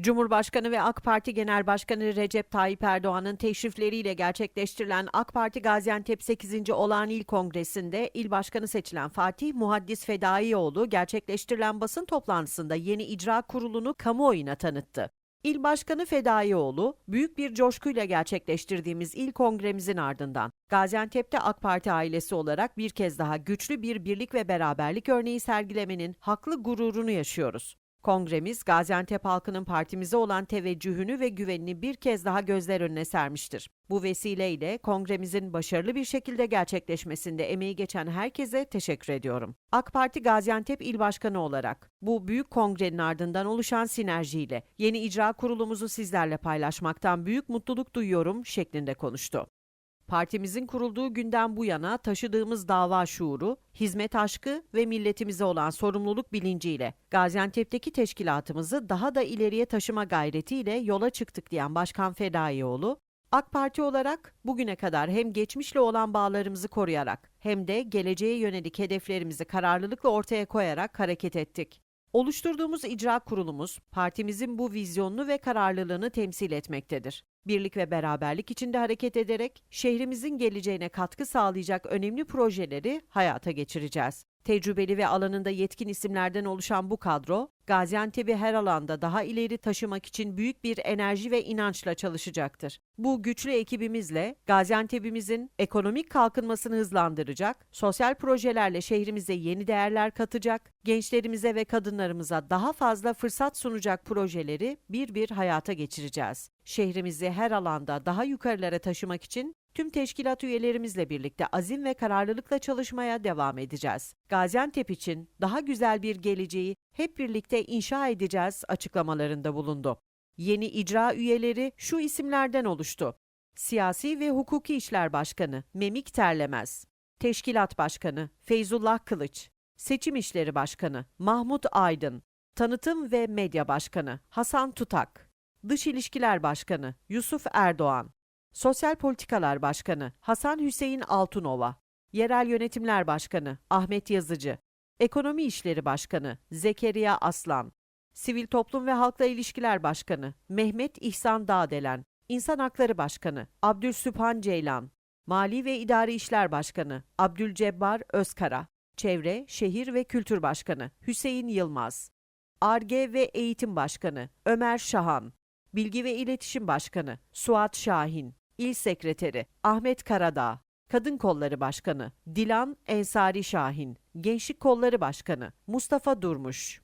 Cumhurbaşkanı ve AK Parti Genel Başkanı Recep Tayyip Erdoğan'ın teşrifleriyle gerçekleştirilen AK Parti Gaziantep 8. Olağan İl Kongresi'nde il başkanı seçilen Fatih Muhaddis Fedaioğlu gerçekleştirilen basın toplantısında yeni icra kurulunu kamuoyuna tanıttı. İl Başkanı Fedaioğlu, büyük bir coşkuyla gerçekleştirdiğimiz il kongremizin ardından Gaziantep'te AK Parti ailesi olarak bir kez daha güçlü bir birlik ve beraberlik örneği sergilemenin haklı gururunu yaşıyoruz. Kongremiz, Gaziantep halkının partimize olan teveccühünü ve güvenini bir kez daha gözler önüne sermiştir. Bu vesileyle kongremizin başarılı bir şekilde gerçekleşmesinde emeği geçen herkese teşekkür ediyorum. AK Parti Gaziantep İl Başkanı olarak bu büyük kongrenin ardından oluşan sinerjiyle yeni icra kurulumuzu sizlerle paylaşmaktan büyük mutluluk duyuyorum şeklinde konuştu. Partimizin kurulduğu günden bu yana taşıdığımız dava şuuru, hizmet aşkı ve milletimize olan sorumluluk bilinciyle Gaziantep'teki teşkilatımızı daha da ileriye taşıma gayretiyle yola çıktık diyen Başkan Fedaioğlu, AK Parti olarak bugüne kadar hem geçmişle olan bağlarımızı koruyarak hem de geleceğe yönelik hedeflerimizi kararlılıkla ortaya koyarak hareket ettik. Oluşturduğumuz icra kurulumuz, partimizin bu vizyonunu ve kararlılığını temsil etmektedir. Birlik ve beraberlik içinde hareket ederek şehrimizin geleceğine katkı sağlayacak önemli projeleri hayata geçireceğiz. Tecrübeli ve alanında yetkin isimlerden oluşan bu kadro, Gaziantep'i her alanda daha ileri taşımak için büyük bir enerji ve inançla çalışacaktır. Bu güçlü ekibimizle Gaziantep'imizin ekonomik kalkınmasını hızlandıracak, sosyal projelerle şehrimize yeni değerler katacak, gençlerimize ve kadınlarımıza daha fazla fırsat sunacak projeleri bir bir hayata geçireceğiz. Şehrimizi her alanda daha yukarılara taşımak için tüm teşkilat üyelerimizle birlikte azim ve kararlılıkla çalışmaya devam edeceğiz. Gaziantep için daha güzel bir geleceği hep birlikte inşa edeceğiz açıklamalarında bulundu. Yeni icra üyeleri şu isimlerden oluştu. Siyasi ve Hukuki İşler Başkanı Memik Terlemez, Teşkilat Başkanı Feyzullah Kılıç, Seçim İşleri Başkanı Mahmut Aydın, Tanıtım ve Medya Başkanı Hasan Tutak, Dış İlişkiler Başkanı Yusuf Erdoğan, Sosyal Politikalar Başkanı Hasan Hüseyin Altınova, Yerel Yönetimler Başkanı Ahmet Yazıcı, Ekonomi İşleri Başkanı Zekeriya Aslan, Sivil Toplum ve Halkla İlişkiler Başkanı Mehmet İhsan Dağdelen, İnsan Hakları Başkanı Abdülsübhan Ceylan, Mali ve İdari İşler Başkanı Abdülcebbar Özkara, Çevre, Şehir ve Kültür Başkanı Hüseyin Yılmaz, ARGE ve Eğitim Başkanı Ömer Şahan, Bilgi ve İletişim Başkanı Suat Şahin, İl Sekreteri Ahmet Karadağ, Kadın Kolları Başkanı Dilan Ensari Şahin, Gençlik Kolları Başkanı Mustafa Durmuş.